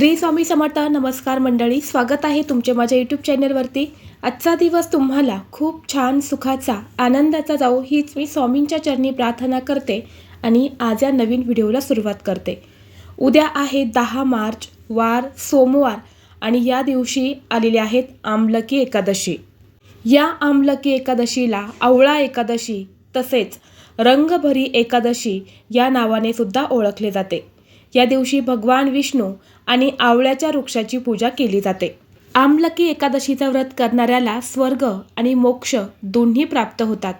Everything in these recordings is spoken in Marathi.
श्री स्वामी समर्थ नमस्कार मंडळी स्वागत आहे तुमचे माझ्या यूट्यूब चॅनलवरती आजचा दिवस तुम्हाला खूप छान सुखाचा आनंदाचा जाऊ हीच मी स्वामींच्या चरणी प्रार्थना करते आणि आज या नवीन व्हिडिओला सुरुवात करते. उद्या आहे दहा मार्च वार सोमवार आणि या दिवशी आलेले आहेत आमलकी एकादशी. या आमलकी एकादशीला आवळा एकादशी तसेच रंगभरी एकादशी या नावाने सुद्धा ओळखले जाते. या दिवशी भगवान विष्णू आणि आवळ्याच्या वृक्षाची पूजा केली जाते. आमलकी एकादशीचा व्रत करणाऱ्याला स्वर्ग आणि मोक्ष दोन्ही प्राप्त होतात.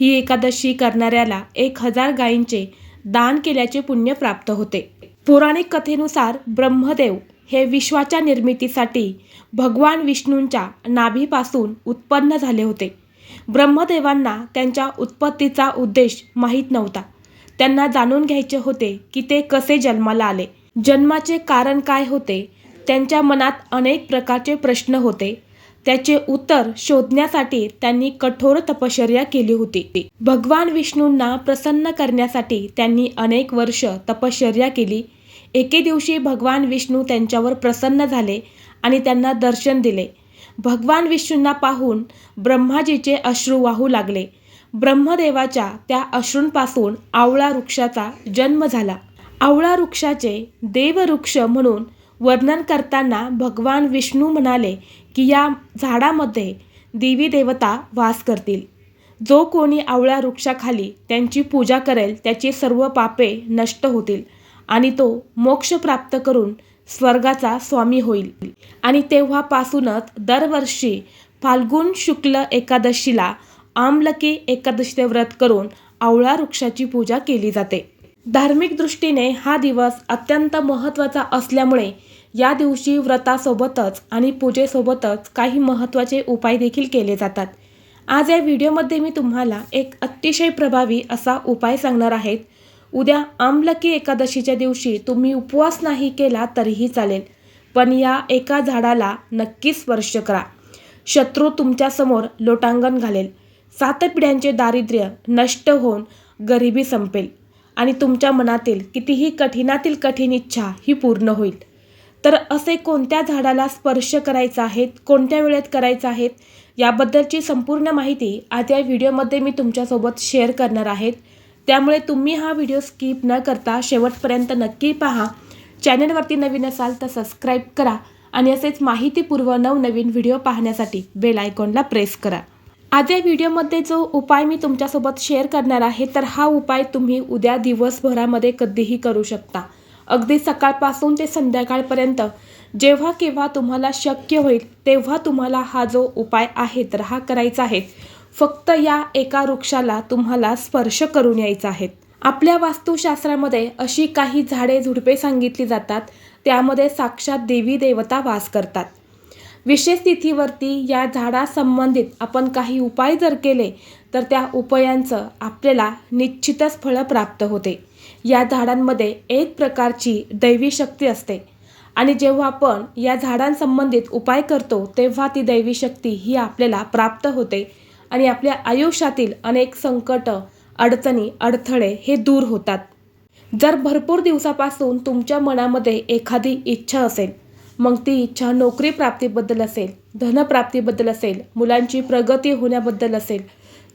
ही एकादशी करणाऱ्याला एक हजार गायींचे दान केल्याचे पुण्य प्राप्त होते. पौराणिक कथेनुसार ब्रह्मदेव हे विश्वाच्या निर्मितीसाठी भगवान विष्णूंच्या नाभीपासून उत्पन्न झाले होते. ब्रह्मदेवांना त्यांच्या उत्पत्तीचा उद्देश माहीत नव्हता. त्यांना जाणून घ्यायचे होते की ते कसे जन्माला आले. जन्माचे कारण काय होते? त्यांच्या मनात अनेक प्रकारचे प्रश्न होते. त्याचे उत्तर शोधण्यासाठी त्यांनी कठोर तपश्चर्या केली होती. भगवान विष्णूंना प्रसन्न करण्यासाठी त्यांनी अनेक वर्ष तपश्चर्या केली. एके दिवशी भगवान विष्णू त्यांच्यावर प्रसन्न झाले आणि त्यांना दर्शन दिले. भगवान विष्णूंना पाहून ब्रह्माजीचे अश्रू वाहू लागले. ब्रह्मदेवाच्या त्या अश्रूंपासून आवळा वृक्षाचा जन्म झाला. आवळा वृक्षाचे देववृक्ष म्हणून वर्णन करताना भगवान विष्णू म्हणाले की या झाडामध्ये देवी देवता वास करतील. जो कोणी आवळा वृक्षाखाली त्यांची पूजा करेल त्याची सर्व पापे नष्ट होतील आणि तो मोक्ष प्राप्त करून स्वर्गाचा स्वामी होईल. आणि तेव्हापासूनच दरवर्षी फाल्गुन शुक्ल एकादशीला आमलकी एकादशीचे व्रत करून आवळा वृक्षाची पूजा केली जाते. धार्मिक दृष्टीने हा दिवस अत्यंत महत्त्वाचा असल्यामुळे या दिवशी व्रतासोबतच आणि पूजेसोबतच काही महत्त्वाचे उपाय देखील केले जातात. आज या व्हिडिओमध्ये मी तुम्हाला एक अतिशय प्रभावी असा उपाय सांगणार आहेत उद्या आमलकी एकादशीच्या दिवशी तुम्ही उपवास नाही केला तरीही चालेल पण या एका झाडाला नक्की स्पर्श करा. शत्रू तुमच्यासमोर लोटांगण घालेल. सात पिढ्यांचे दारिद्र्य नष्ट होऊन गरिबी संपेल आणि तुमच्या मनातील कितीही कठीणातील कठीण इच्छा ही पूर्ण होईल. तर असे कोणत्या झाडाला स्पर्श करायचा आहेत कोणत्या वेळेत करायचं आहेत याबद्दलची संपूर्ण माहिती आज या व्हिडिओमध्ये मी तुमच्यासोबत शेअर करणार आहेत. त्यामुळे तुम्ही हा व्हिडिओ स्किप न करता शेवटपर्यंत नक्की पहा. चॅनलवरती नवीन असाल तर सबस्क्राईब करा आणि असेच माहितीपूर्व नवनवीन व्हिडिओ पाहण्यासाठी बेल आयकॉनला प्रेस करा. आज या व्हिडिओमध्ये जो उपाय मी तुमच्यासोबत शेअर करणार आहे तर हा उपाय तुम्ही उद्या दिवसभरामध्ये कधीही करू शकता. अगदी सकाळपासून ते संध्याकाळपर्यंत जेव्हा केव्हा तुम्हाला शक्य होईल तेव्हा तुम्हाला हा जो उपाय आहे तर हा करायचा आहे. फक्त या एका वृक्षाला तुम्हाला स्पर्श करून यायचा आहे. आपल्या वास्तुशास्त्रामध्ये अशी काही झाडे झुडपे सांगितली जातात त्यामध्ये साक्षात देवी देवता वास करतात. विशेष तिथीवरती या झाडासंबंधित आपण काही उपाय जर केले तर त्या उपायांचं आपल्याला निश्चितच फळं प्राप्त होते. या झाडांमध्ये एक प्रकारची दैवी शक्ती असते. आणि जेव्हा आपण या झाडांसंबंधित उपाय करतो तेव्हा ती दैवी शक्ती ही आपल्याला प्राप्त होते आणि आपल्या आयुष्यातील अनेक संकट अडचणी अडथळे हे दूर होतात. जर भरपूर दिवसापासून तुमच्या मनामध्ये एखादी इच्छा असेल मग ती इच्छा नोकरी प्राप्तीबद्दल असेल धनप्राप्तीबद्दल असेल मुलांची प्रगती होण्याबद्दल असेल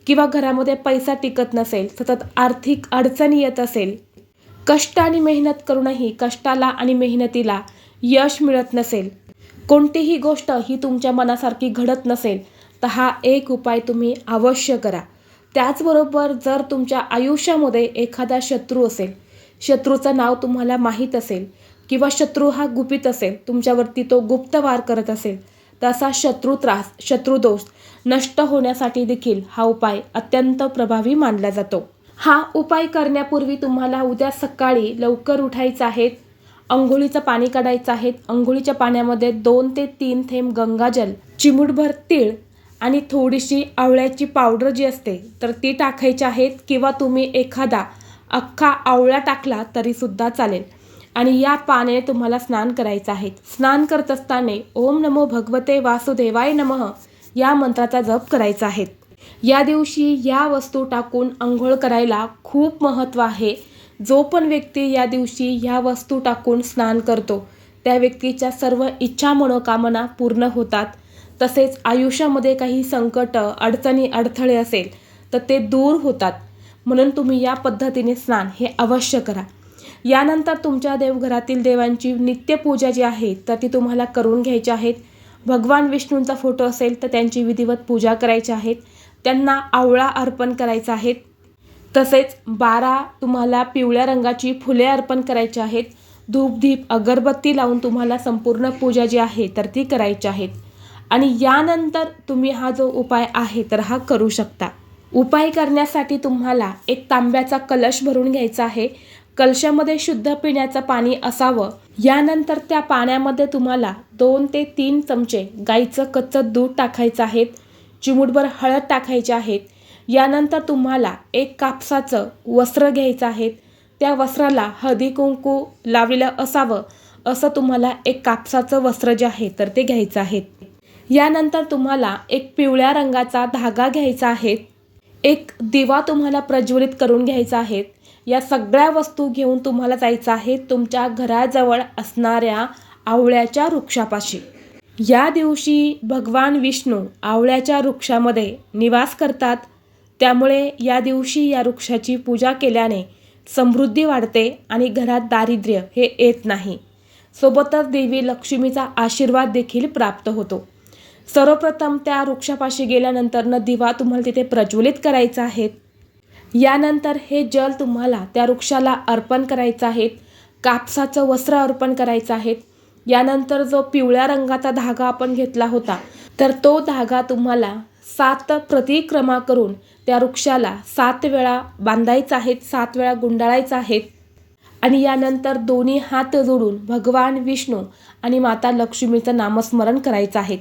किंवा घरामध्ये पैसा टिकत नसेल सतत आर्थिक अडचणी येत असेल कष्ट आणि मेहनत करूनही कष्टाला आणि मेहनतीला यश मिळत नसेल कोणतीही गोष्ट ही तुमच्या मनासारखी घडत नसेल तर हा एक उपाय तुम्ही अवश्य करा. त्याचबरोबर जर तुमच्या आयुष्यामध्ये एखादा शत्रू असेल शत्रूचं नाव तुम्हाला माहीत असेल किंवा शत्रू हा गुपित असेल तुमच्यावरती तो गुप्त वार करत असेल तसा शत्रू त्रास शत्रुदोष नष्ट होण्यासाठी देखील हा उपाय अत्यंत प्रभावी मानला जातो. हा उपाय करण्यापूर्वी तुम्हाला उद्या सकाळी लवकर उठायचं आहे अंघोळीचं पाणी काढायचं आहे अंघोळीच्या पाण्यामध्ये दोन ते तीन थेंब गंगाजल चिमूटभर तीळ आणि थोडीशी आवळ्याची पावडर जी असते तर ती टाकायची आहेत किंवा तुम्ही एखादा अख्खा आवळा टाकला तरीसुद्धा चालेल. आणि या पाण्याने तुम्हाला स्नान करायचं आहे स्नान करत असताना ओम नमो भगवते वासुदेवाय नमः या मंत्राचा जप करायचा आहे. या दिवशी या वस्तू टाकून आंघोळ करायला खूप महत्त्व आहे. जो पण व्यक्ती या दिवशी ह्या वस्तू टाकून स्नान करतो त्या व्यक्तीच्या सर्व इच्छा मनोकामना पूर्ण होतात. तसेच आयुष्यामध्ये काही संकट अडचणी अडथळे असेल तर ते दूर होतात. म्हणून तुम्ही या पद्धतीने स्नान हे अवश्य करा. यानंतर तुमच्या देवघरातील देवांची नित्यपूजा जी आहे तर ती तुम्हाला करून घ्यायची आहेत. भगवान विष्णूंचा फोटो असेल तर त्यांची विधिवत पूजा करायची आहेत. त्यांना आवळा अर्पण करायचा आहे. तसेच बारा तुम्हाला पिवळ्या रंगाची फुले अर्पण करायची आहेत. धूपधीप अगरबत्ती लावून तुम्हाला संपूर्ण पूजा जी आहे तर ती करायची आहेत. आणि यानंतर तुम्ही हा जो उपाय आहे तर हा करू शकता. उपाय करण्यासाठी तुम्हाला एक तांब्याचा कलश भरून घ्यायचा आहे. कलशामध्ये शुद्ध पिण्याचं पाणी असावं. यानंतर त्या पाण्यामध्ये तुम्हाला दोन ते तीन चमचे गाईचं कच्चं दूध टाकायचं आहेत चिमूटभर हळद टाकायची आहेत यानंतर तुम्हाला एक कापसाचं वस्त्र घ्यायचं आहे. त्या वस्त्राला हळदी कुंकू लावलेलं असावं. असं तुम्हाला एक कापसाचं वस्त्र जे आहे तर ते घ्यायचं आहे. यानंतर तुम्हाला एक पिवळ्या रंगाचा धागा घ्यायचा आहे. एक दिवा तुम्हाला प्रज्वलित करून घ्यायचा आहे. या सगळ्या वस्तू घेऊन तुम्हाला जायचं आहे तुमच्या घराजवळ असणाऱ्या आवळ्याच्या वृक्षापाशी. या दिवशी भगवान विष्णू आवळ्याच्या वृक्षामध्ये निवास करतात. त्यामुळे या दिवशी या वृक्षाची पूजा केल्याने समृद्धी वाढते आणि घरात दारिद्र्य हे येत नाही. सोबतच देवी लक्ष्मीचा आशीर्वाद देखील प्राप्त होतो. सर्वप्रथम त्या वृक्षापाशी गेल्यानंतर दिवा तुम्हाला तिथे प्रज्वलित करायचा आहे. यानंतर हे जल तुम्हाला त्या वृक्षाला अर्पण करायचं आहे कापसाचं वस्त्र अर्पण करायचं आहे. यानंतर जो पिवळ्या रंगाचा धागा आपण घेतला होता तर तो धागा तुम्हाला सात प्रतिक्रमा करून त्या वृक्षाला सात वेळा बांधायचा आहेत सात वेळा गुंडाळायचा आहेत आणि यानंतर दोन्ही हात जोडून भगवान विष्णू आणि माता लक्ष्मीचं नामस्मरण करायचं आहे.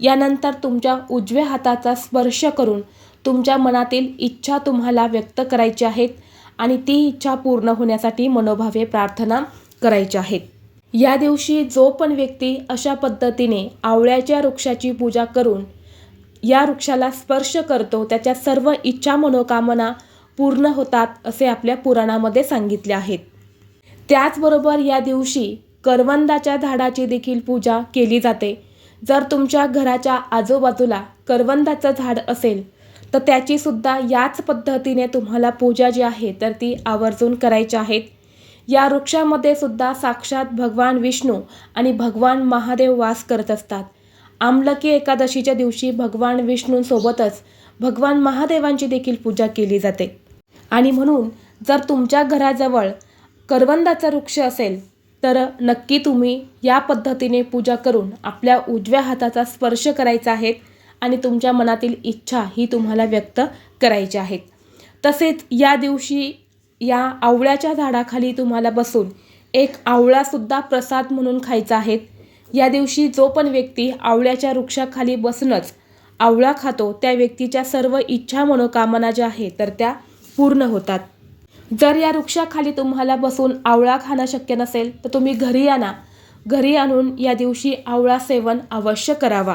यानंतर तुमच्या उजव्या हाताचा स्पर्श करून तुमच्या मनातील इच्छा तुम्हाला व्यक्त करायची आहेत आणि ती इच्छा पूर्ण होण्यासाठी मनोभावे प्रार्थना करायची आहेत. या दिवशी जो पण व्यक्ती अशा पद्धतीने आवळ्याच्या वृक्षाची पूजा करून या वृक्षाला स्पर्श करतो त्याच्या सर्व इच्छा मनोकामना पूर्ण होतात असे आपल्या पुराणामध्ये सांगितले आहेत. त्याचबरोबर या दिवशी करवंदाच्या झाडाची देखील पूजा केली जाते. जर तुमच्या घराच्या आजूबाजूला करवंदाचं झाड असेल तर त्याची सुद्धा याच पद्धतीने तुम्हाला पूजा जी आहे तर ती आवर्जून करायची आहेत या वृक्षामध्ये सुद्धा साक्षात भगवान विष्णू आणि भगवान महादेव वास करत असतात. आमलकी एकादशीच्या दिवशी भगवान विष्णूंसोबतच भगवान महादेवांची देखील पूजा केली जाते. आणि म्हणून जर तुमच्या घराजवळ करवंदाचा वृक्ष असेल तर नक्की तुम्ही या पद्धतीने पूजा करून आपल्या उजव्या हाताचा स्पर्श करायचा आहे. आणि तुमच्या मनातील इच्छा ही तुम्हाला व्यक्त करायची आहेत. तसेच या दिवशी या आवळ्याच्या झाडाखाली तुम्हाला बसून एक आवळासुद्धा प्रसाद म्हणून खायचा आहे. या दिवशी जो पण व्यक्ती आवळ्याच्या वृक्षाखाली बसूनच आवळा खातो त्या व्यक्तीच्या सर्व इच्छा मनोकामना ज्या आहेत तर त्या पूर्ण होतात. जर या वृक्षाखाली तुम्हाला बसून आवळा खाणं शक्य नसेल तर तुम्ही घरी आणा घरी आणून या दिवशी आवळा सेवन अवश्य करावा.